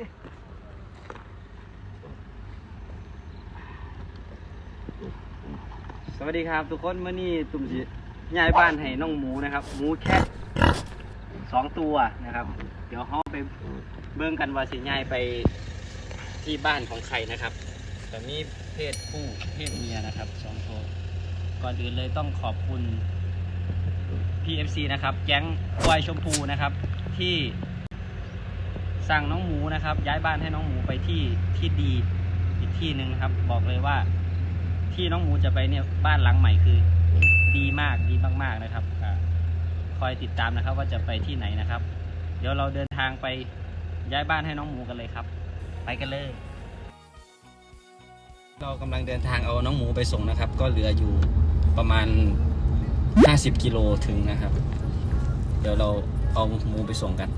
สวัสดีครับทุกคนเมื่อนี้ตุ่มสิย้ายบ้านให้น้องหมูนะครับ หมูแค่สองตัวนะครับ เดี๋ยวเขาไปเบิ่งกันว่าสิย้ายไปที่บ้านของใครนะครับแต่มีเพศผู้เพศเมียนะครับสองตัวก่อนอื่นเลยต้องขอบคุณ PFC นะครับ แก๊งควายชมพูนะครับ ที่ สั่งน้องหมูนะครับ ย้ายบ้านให้น้องหมูไปที่ที่ดีอีกที่หนึ่งนะครับ บอกเลยว่า ที่น้องหมูจะไปเนี่ยบ้านหลังใหม่คือ ดีมากดีมากๆนะครับอาคอยติดตามนะครับ ว่าจะไปที่ไหนนะครับ เดี๋ยวเราเดินทางไปย้ายบ้านให้น้องหมูกันเลยครับ ไปกันเลย เรากำลังเดินทางเอาน้องหมูไปส่งนะครับ ก็เหลืออยู่ประมาณ 50 กิโลถึงนะครับ เดี๋ยวเราเอาหมูไปส่งกัน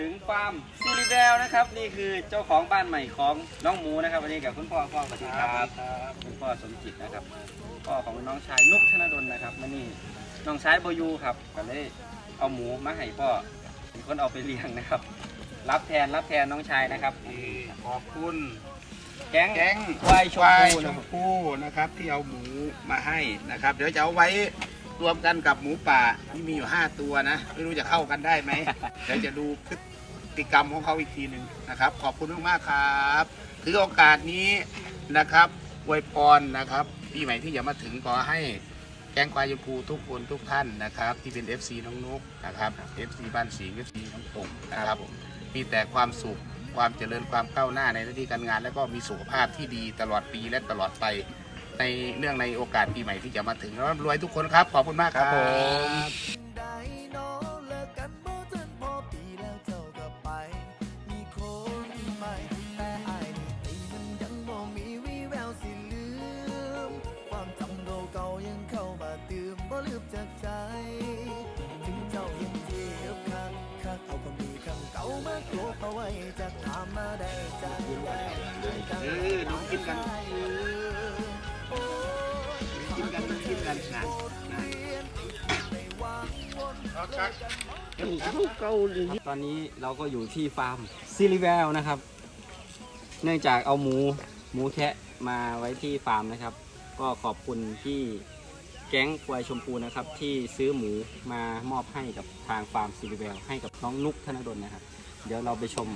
ถึงฟาร์มซิลิเวลนะครับ นี่คือเจ้าของบ้านใหม่ของน้องหมูนะครับ วันนี้กับคุณพ่อพ่อสวัสดีครับคุณพ่อสมจิตนะครับพ่อของน้องชายนุกธนดลนะครับมานี่น้องชายโบอยูครับก็เลยเอาหมูมาให้พ่อเป็นคนเอาไปเลี้ยงนะครับ รับแทนรับแทนน้องชายนะครับขอบคุณแก๊งแก๊งควายชมควายพูชนะมครับพูนะครับที่เอาหมูมาให้นะครับ เดี๋ยวจะเอาไว้ รวมกันกับหมูป่าที่มีอยู่ 5 ตัวนะ ไม่รู้จะเข้ากันได้ไหมเดี๋ยวจะดูพฤติกรรมของเขาอีกทีหนึ่งนะครับ ขอบคุณมากๆครับถือโอกาสนี้นะครับอวยพรนะครับปีใหม่ที่จะมาถึงขอให้แก๊งควายชมพูทุกคนทุกท่านนะครับ ที่เป็น FC น้องนุกนะครับ FC บ้านสิงห์ FC น้องตงนะครับมีแต่ความสุขความเจริญความก้าวหน้าในหน้าที่การงาน แล้วก็มีสุขภาพที่ดีตลอดปีและตลอดไป ในเรื่องในโอกาสปีใหม่ที่จะมาถึงแล้วรวยทุกคนครับ ขอบคุณมากครับได้เนอเลิกกันบ่ทันพอปีแล้วเจ้าก็ไป มีคนใหม่ แต่อายนี่ตีมันยังบ่มีวิแววสิลืม ความจำเก่าๆยังเข้ามาเติมบ่ลืมจากใจ ถึงเจ้ายังเจ็บคักคักเอาก็มีคำเก่ามากลบเอาไว้จากถามมาได้จากได้เออน้องกินกันโอ้ย กินกันกินกันนะนะตอนนี้เราก็อยู่ที่ฟาร์มซิลิเวลนะครับ เนื่องจากเอาหมูหมูแคะมาไว้ที่ฟาร์มนะครับ ก็ขอบคุณที่แก๊งควายชมพูนะครับ ที่ซื้อหมูมามอบให้กับทางฟาร์มซิลิเวลให้กับน้องนุกธนดลนะครับ เดี๋ยวเราไปชม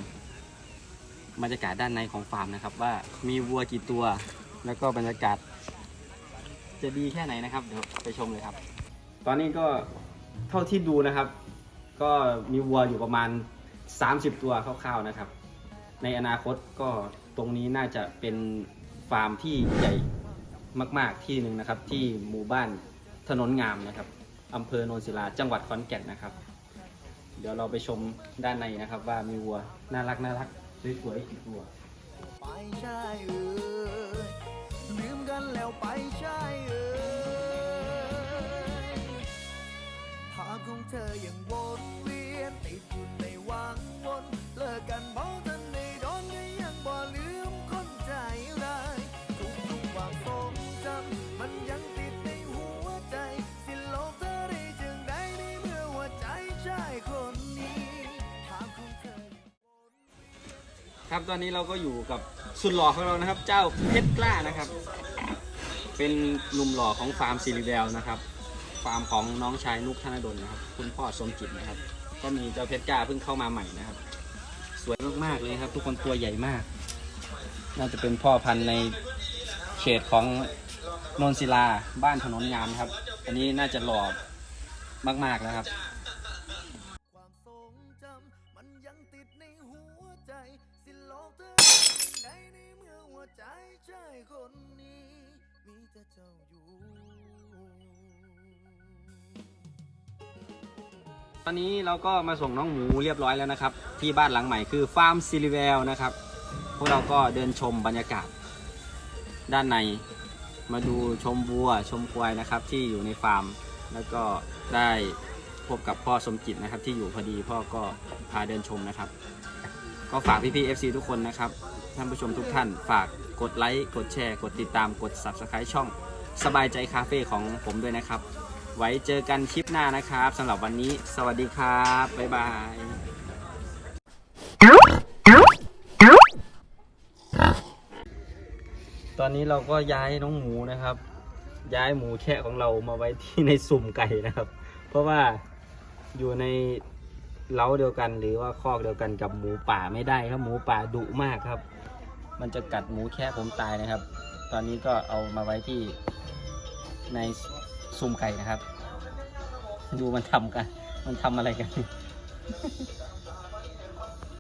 บรรยากาศด้านในของฟาร์มนะครับ ว่ามีวัวกี่ตัว แล้วก็บรรยากาศ จะดีแค่ไหนนะครับ เดี๋ยวไปชมเลยครับ ตอนนี้ก็เท่าที่ดูนะครับ ก็มีวัวอยู่ประมาณ 30 ตัวคร่าวๆนะครับ ในอนาคตก็ตรงนี้น่าจะเป็นฟาร์มที่ใหญ่มาก ๆที่หนึ่งนะครับ ที่หมู่บ้านถนนงามนะครับอำเภอโนนศิลาจังหวัดขอนแก่นนะครับ เดี๋ยวเราไปชมด้านในนะครับ ว่ามีวัวน่ารักน่ารักสวยๆกี่ตัว ไปใช่เอ่ยลืมกันแล้วไป องเธอยังวนเวียนติดอยู่ในวังวนเลิกกันเพราะทันในโดนก็ยังบ่ลืมคนใจร้ายทุกทุกความทรงจำมันยังติดในหัวใจ สิ้นโลกเธอได้จึงได้ในเมื่อหัวใจชายคนนี้ภาพของเธอครับตอนนี้เราก็อยู่กับสุดหล่อของเรานะครับ เจ้าเพชรกล้านะครับ เป็นหนุ่มหล่อของฟาร์มซิลิเวลนะครับ ฟาร์มของน้องชายนุกธนดลนะครับ คุณพ่อสมจิตนะครับ ก็มีเจ้าเพชรกล้าเพิ่งเข้ามาใหม่นะครับ สวยมากๆเลยครับ ทุกคนตัวใหญ่มาก น่าจะเป็นพ่อพันธุ์ในเขตของนนศิลาบ้านถนนงามครับ อันนี้น่าจะหล่อมากๆแล้วครับใจในเมื่อหัวใจชายคนนี้ มีแต่เจ้าอยู่ ตอนนี้เราก็มาส่งน้องหมูเรียบร้อยแล้วนะครับ ที่บ้านหลังใหม่คือฟาร์มซิลิเวลนะครับ พวกเราก็เดินชมบรรยากาศ ด้านในมาดูชมวัวชมควายนะครับ ที่อยู่ในฟาร์ม แล้วก็ได้พบกับพ่อสมจิตนะครับ ที่อยู่พอดีพ่อก็พาเดินชมนะครับ ก็ฝากพี่ๆ FC ทุกคนนะครับ ท่านผู้ชมทุกท่าน ฝากกดไลค์กดแชร์ กดติดตามกด Subscribe ช่องสบายใจคาเฟ่ของผมด้วยนะครับ ไว้เจอกันคลิปหน้านะครับสำหรับวันนี้ สวัสดีครับ บ๊ายบายตอนนี้เราก็ย้ายน้องหมูนะครับ ย้ายหมูแค่ของเรามาไว้ที่ในสุ่มไก่นะครับ เพราะว่าอยู่ในเล้าเดียวกัน หรือว่าคอกเดียวกันกับหมูป่าไม่ได้ครับ หมูป่าดุมากครับ มันจะกัดหมูแค่ผมตายนะครับ ตอนนี้ก็เอามาไว้ที่ใน ซุ่มไก่นะครับ ดูมันทำกัน มันทำอะไรกัน